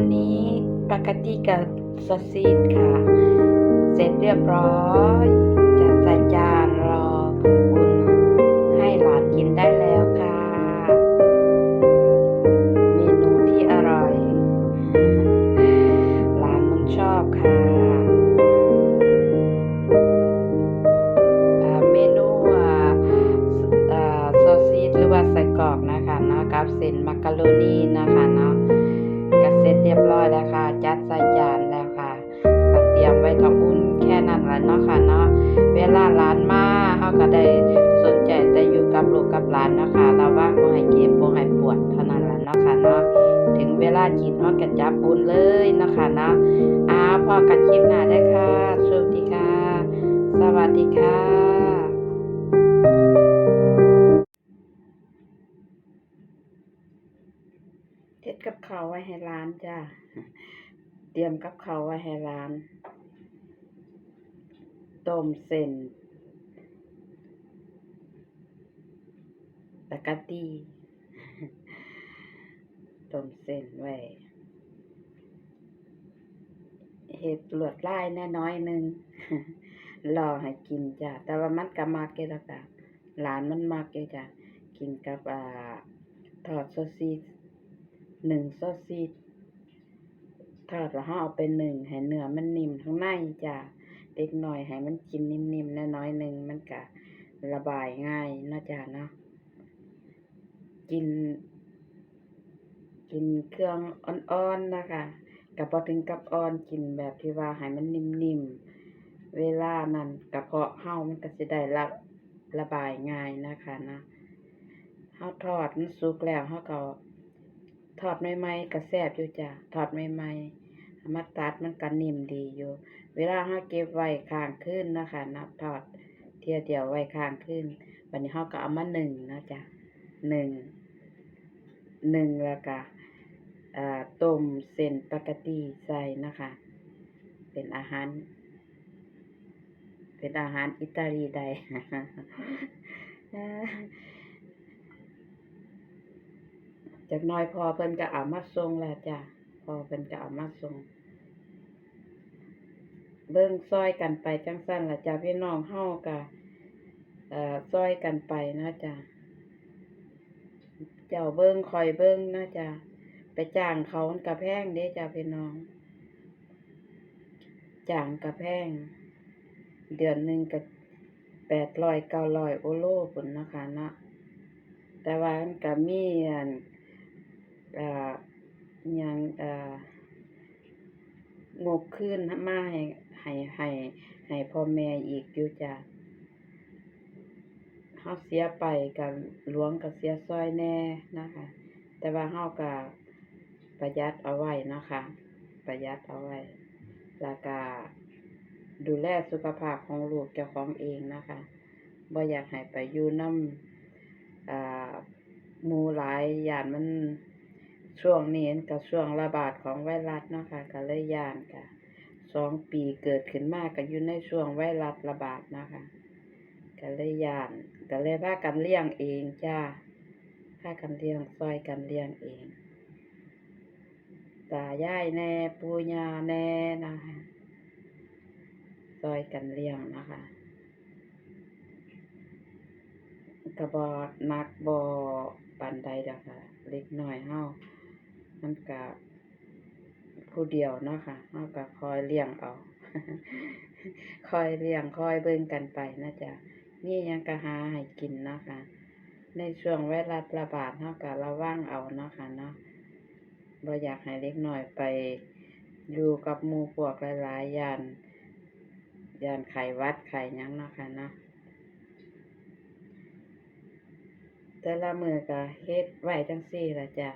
วันนี้ปกติกับซอสซีดค่ะ เสร็จเรียบร้อยจัดใส่จานรออุ่นให้หลานกินได้แล้วค่ะ เมนูที่อร่อย หลานมันชอบค่ะ เมนูอ่าอ่าซอสซีดหรือว่าใส่กรอกนะคะเนาะกับเส้นมักกะโรนีนะคะ เรียบร้อยแล้วค่ะ จัดใส่จานแล้วค่ะก็เตรียมไว้ทำอุ่นแค่นั้นแหละเนาะค่ะเนาะเวลาหลานมาเฮาก็ได้สนใจแต่อยู่กับลูกกับหลานเนาะค่ะระวังบ่ให้เจ็บบ่ให้ปวดเท่านั้นแหละเนาะค่ะเนาะถึงเวลากินเฮาก็จับอุ่นเลยเนาะค่ะเนาะอ่าพอกันคลิปหน้าได้ค่ะสวัสดีค่ะ สวัสดีค่ะ กับข้าวไว้ให้ร้านจ้าเตรียมกับข้าวไว้ให้ร้านต้มเส้นตะกะตีต้มเส้นไว้เฮ็ดลวดลายแน่น้อยหนึงรอให้กินจ้ะแต่ว่ามันก็มักอยู่แล้วจ้ะหลานมันมักอยู่จ้ะกินกับอ่าทอดซอสซีส หนึ่งซอสซีดทอดแล้วเราเอาไปหนึ่งให้เนื้อมันนิ่มข้างในจ้ะเด็กหน่อยให้มันกินนิ่มๆน้อยหนึ่งมันก็ระบายง่ายนะจ้ะเนาะกิน กินเครื่องอ่อนๆนะคะกับพอถึงกับอ่อนกินแบบที่ว่าให้มันนิ่มๆเวลานั้นกระเพาะเฮามันก็สิได้ระระบายง่ายนะคะนะเฮาทอดมันสุกแล้วเฮาก็ ทอดใหม่ๆก็แซบอยู่จ้ะทอดใหม่ๆมาตัดมันก็นิ่มดีอยู่ เวลาเฮาเก็บไว้ข้างคืนนะคะนับทอดเที่ยเดียวไว้ข้างคืนบัดนี้เฮาก็เอามานึ่งนะจ้ะหนึ่งหนึ่งแล้วก็ต้มเส้นปกติใส่นะคะ เป็นอาหาร เป็นอาหารอิตาลีใด จากน้อยพอเพิ่นก็เอามาส่งแล้วจ้ะพอเพิ่นก็เอามาส่งเบิ่งซอยกันไปจังซั่นละจ้ะพี่น้องเฮาก็เอ่อซอยกันไปนะจ้ะเจ้าเบิ่งคอยเบิ่งนะจ้ะไปจ้างเขามันก็แพงเด้จ้ะพี่น้องจ้างก็แพง เดือนหนึ่งก็800 900โอโลพุ่นนะคะเนาะแต่ว่ามันก็มีอัน ยังอ่างบคืนมาให้ให้ให้ให้พ่อแม่อีกอยู่จ้ะเฮาเสียไปก็หลวงก็เสียซอยแน่นะคะ แต่ว่าเฮาก็ประหยัดเอาไว้นะคะ ประหยัดเอาไว้ แล้วก็ดูแลสุขภาพของลูกเจ้าของเองนะคะบ่อยากให้ไปอยู่นำอ่าหมู่หลายยานมัน ช่วงนี้มันก็ช่วงระบาดของไวรัสเนาะค่ะก็เลยย่านค่ะสองปีเกิดขึ้นมากก็อยู่ในช่วงไวรัสระบาดนะคะก็เลยย่านก็เลยพากันเลี้ยงเองจ้าพากันเลี้ยงซอยกันเลี้ยงเองตายายแน่ปูย่าแน่นะคะซอยกันเลี้ยงนะคะกระบอกนักบอปันใดดอกค่ะ เล็กน้อยเฮา มันก็ผู้เดียวเนาะค่ะเฮาก็คอยเลี้ยงเอาคอยเลี้ยงคอยเบิ่งกันไปนะจ๊ะมีหยังก็หาให้กินเนาะค่ะในช่วงไวรัสระบาดเฮาก็ระวังเอาเนาะค่ะเนาะบ่อยากให้เล็กน้อยไปอยู่กับหมู่พวกหลายๆย่านย่านไขวัดไข้ยังเนาะค่ะเนาะแต่ละมือก็เฮ็ดไว้จังซี่ล่ะจ้ะ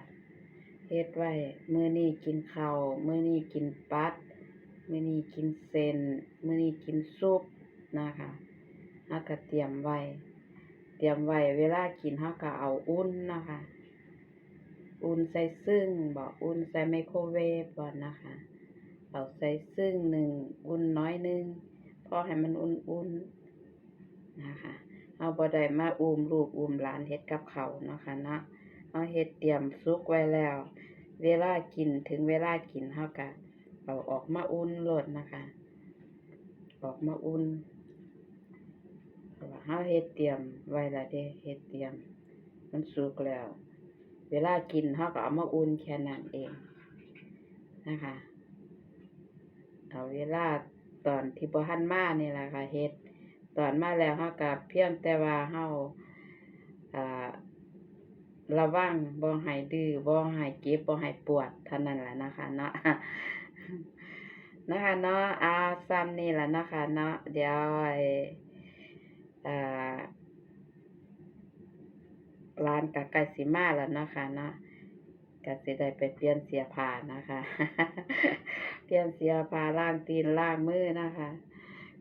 ฮ็ดไว้ มื้อนี้กินข้าวมื้อนี้กินปัดมื้อนี้กินเส้นมื้อนี้กินซุปนะคะเฮาก็เตรียมไว้ เตรียมไว้ เวลากินเฮาก็เอาอุ่นนะคะ อุ่นใส่ซึ่งบ่อุ่นใส่ไมโครเวฟบ่นะคะ เอาใส่ซึ่งหนึ่งอุ่นน้อยหนึงพอให้มันอุ่นๆนะคะเอาบ่ได้มาอุ้มลูกอุ้มหลานเฮ็ดกับเขาวเนาะค่ะเนาะเอาเฮ็ดเตรียมซุกไว้แล้ว เวลากินถึงเวลากินเฮาก็เอาออกมาอุ่นโลดนะคะ ออกมาอุ่นเพราเฮาเฮ็ดเตรียมไว้ล้วเด้เฮ็ดเตรียม มันสุกแล้ว เวลากินเฮาก็เอามาอุ่นแค่นั้นเองนะคะ เอาเวลาตอนที่บ่ทันมานี่แหละค่ะเฮ็ดตอนมาแล้วเฮาก็เพียงแต่ว่าเฮาอ่า ระวังบ่ให้ดื้อบ่ให้เจ็บบ่ให้ปวดเท่านั้นแหละนะคะเนาะนะคะเนาะอาซ้ำนี่ล่ะนะคะเนาะเดี๋ยวไอ้อ่าร้านก็ใกล้สิมาแล้วนะคะเนาะก็สิได้ไปเปลี่ยนเสียผ้านะคะ เปลี่ยนเสียผ้าล้างตีนล้างมือนะคะ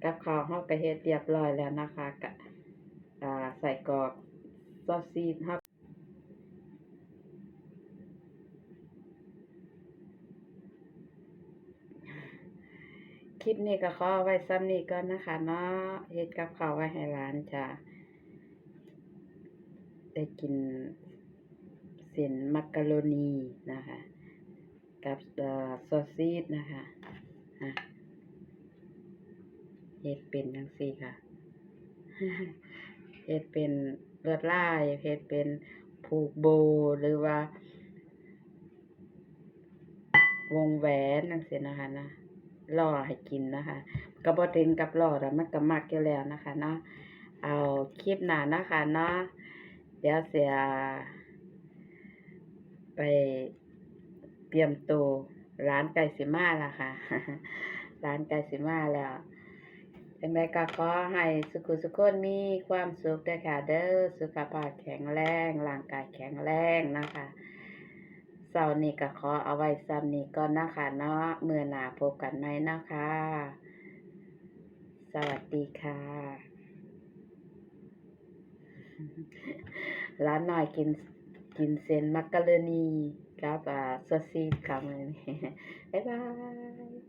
กับข้าวเฮาก็เฮ็ดเรียบร้อยแล้วนะคะก็อ่าใส่กรอกซอสซีดเฮา คลิปนี้ก็ขอเอไว้ซ้ำนี้ก่อนนะคะเนาะเฮ็ดกับข้าวไว้ให้ร้านจ้ะได้กินเส้นมักกะโรนีนะคะ กับเอ่อซอสซีดนะคะเฮ็ดเป็นจังซี่ค่ะเฮ็ดเป็นลวดลายเฮ็ดเป็นผูกโบหรือว่า วงแหวนจังซี่นะคะนะ ล่อให้กินนะคะกระบอถึงกับล่อแล้วมันก็มักอยู่แล้วนะคะเนาะเอาคลิปหน้านะคะเนาะเดี๋ยวเสียไปเตรียมตัวร้านไก่สิมาละค่ะ ร้านไก่สิมาแล้วจังไดก็ขอให้สุขุสุขคนมีความสุขด้วยค่ะเด้อสุขภาพแข็งแรงร่างกายแข็งแรงนะคะ เสาร์นี้ก็ขอเอาไว้ซ้ำนี้ก่อนนะคะเนาะเมื่อหนาพบกันไหมนะคะ สวัสดีค่ะร้านหน่อยกินกินเซนมักกะโรนีกับอ่าซอสซีสค่ะมื้อนี้บ๊ายบาย